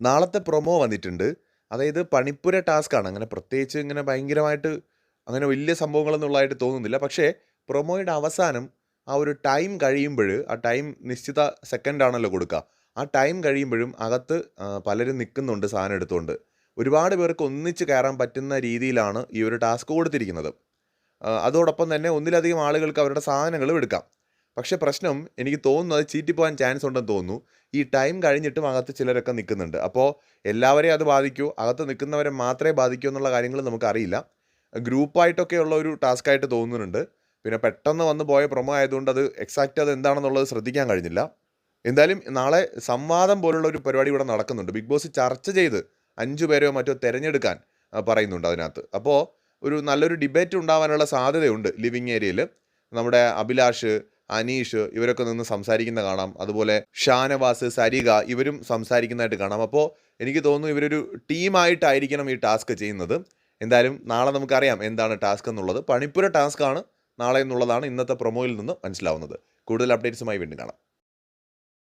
നാളത്തെ പ്രൊമോ വന്നിട്ടുണ്ട്. അതായത് പണിപ്പുര ടാസ്ക്കാണ്. അങ്ങനെ പ്രത്യേകിച്ച് ഇങ്ങനെ ഭയങ്കരമായിട്ട് അങ്ങനെ വലിയ സംഭവങ്ങളൊന്നും ഉള്ളതായിട്ട് തോന്നുന്നില്ല. പക്ഷേ പ്രൊമോയുടെ അവസാനം ആ ഒരു ടൈം കഴിയുമ്പോൾ ആ ടൈം നിശ്ചിത സെക്കൻഡ് ആണല്ലോ കൊടുക്കുക. ആ ടൈം കഴിയുമ്പോഴും അകത്ത് പലരും നിൽക്കുന്നുണ്ട് സാധനം എടുത്തുകൊണ്ട് ഒരുപാട് പേർക്ക് ഒന്നിച്ച് കയറാൻ പറ്റുന്ന രീതിയിലാണ് ഈ ഒരു ടാസ്ക് കൊടുത്തിരിക്കുന്നത്. അതോടൊപ്പം തന്നെ ഒന്നിലധികം ആളുകൾക്ക് അവരുടെ സാധനങ്ങളും എടുക്കാം. പക്ഷേ പ്രശ്നം എനിക്ക് തോന്നുന്നു അത് ചീറ്റി പോകാൻ ചാൻസ് ഉണ്ടെന്ന് തോന്നുന്നു. ഈ ടൈം കഴിഞ്ഞിട്ടും അകത്ത് ചിലരൊക്കെ നിൽക്കുന്നുണ്ട് അപ്പോൾ എല്ലാവരെയും അത് ബാധിക്കൂ അകത്ത് നിൽക്കുന്നവരെ മാത്രമേ ബാധിക്കൂ എന്നുള്ള കാര്യങ്ങൾ നമുക്കറിയില്ല. ഗ്രൂപ്പായിട്ടൊക്കെ ഉള്ള ഒരു ടാസ്ക് ആയിട്ട് തോന്നുന്നുണ്ട്. പിന്നെ പെട്ടെന്ന് വന്ന് പോയ പ്രൊമോ ആയതുകൊണ്ട് അത് എക്സാക്റ്റ് അത് എന്താണെന്നുള്ളത് ശ്രദ്ധിക്കാൻ കഴിഞ്ഞില്ല. എന്തായാലും നാളെ സംവാദം പോലുള്ള ഒരു പരിപാടി ഇവിടെ നടക്കുന്നുണ്ട്. ബിഗ് ബോസ് ചർച്ച ചെയ്ത് അഞ്ചു പേരെയോ മറ്റോ തിരഞ്ഞെടുക്കാൻ പറയുന്നുണ്ട് അതിനകത്ത്. അപ്പോൾ ഒരു നല്ലൊരു ഡിബേറ്റ് ഉണ്ടാവാനുള്ള സാധ്യതയുണ്ട് ലിവിങ് ഏരിയയിൽ നമ്മുടെ അഭിലാഷ്, അനീഷ് ഇവരൊക്കെ നിന്ന് സംസാരിക്കുന്ന കാണാം. അതുപോലെ ഷാനവാസ്, സരിക ഇവരും സംസാരിക്കുന്നതായിട്ട് കാണാം. അപ്പോൾ എനിക്ക് തോന്നുന്നു ഇവരൊരു ടീമായിട്ടായിരിക്കണം ഈ ടാസ്ക് ചെയ്യുന്നത്. എന്തായാലും നാളെ നമുക്കറിയാം എന്താണ് ടാസ്ക് എന്നുള്ളത്. പണിപ്പുര ടാസ്ക്കാണ് നാളെ എന്നുള്ളതാണ് ഇന്നത്തെ പ്രൊമോയിൽ നിന്ന് മനസ്സിലാവുന്നത്. കൂടുതൽ അപ്ഡേറ്റ്സുമായി വീണ്ടും കാണാം.